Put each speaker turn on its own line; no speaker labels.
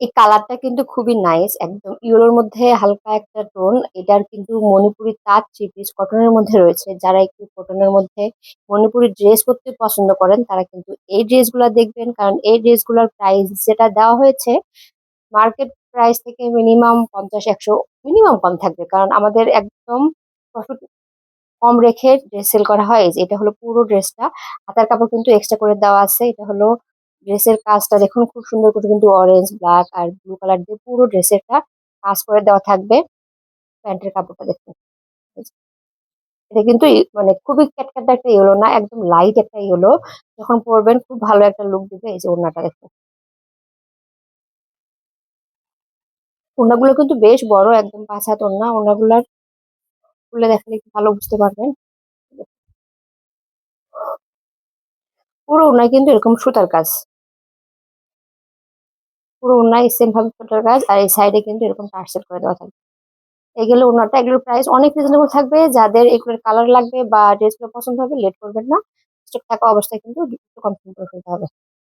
এই কালারটা কিন্তু খুবই নাইস একদম ইউরোর মধ্যে হালকা একটা টোন এটার কিন্তু মণিপুরি তাঁত থ্রি পিস কটনের মধ্যে রয়েছে, যারা একটু কটনের মধ্যে মণিপুরি ড্রেস পরতে পছন্দ করেন, তারা কিন্তু এই ড্রেসগুলো দেখবেন, কারণ এই ড্রেসগুলোর প্রাইস যেটা দেওয়া হয়েছে মার্কেট প্রাইস থেকে মিনিমাম পঞ্চাশ, একশো মিনিমাম কম থাকবে, কারণ আমাদের একদম প্রফিট কম রেখে ড্রেস সেল করা হয় এটা হলো পুরো ড্রেসটা হাতার কাপড় কিন্তু এক্সট্রা করে দেওয়া আছে, এটা হলো ড্রেসের কাজটা দেখুন, খুব সুন্দর করে কিন্তু অরেঞ্জ ব্ল্যাক আর ব্লু কালার দিয়ে পুরো ড্রেসের কাজ করে দেওয়া থাকবে। প্যান্টের কাপড়টা দেখুন। এটা কিন্তু মানে খুবই ক্যাটক্যাট একটা ইয়েলো না, একদম লাইট একটা ইয়েলো যখন পরবেন খুব ভালো একটা লুক দিবে এই যে ওড়নাটা দেখুন। ওড়নাগুলো কিন্তু বেশ বড়, একদম পাঁচ হাত ওড়না। ওড়নাগুলার খুলে দেখালে একটু ভালো বুঝতে পারবেন। পুরো ওড়নায় কিন্তু এরকম সুতার কাজ। পুরো ওড়নায় সেম ভাবে সুতার কাজ আর এই সাইডে কিন্তু এরকম টার্সেল করে দেওয়া থাকবে। এগুলো ওনারটা এগুলোর প্রাইস অনেক রিজনেবল থাকবে। যাদের এগুলোর কালার লাগবে বা ড্রেসগুলো পছন্দ হবে লেট করবেন না। স্টক থাকা অবস্থায় কিন্তু কমপ্লিট করে ফেলতে হবে।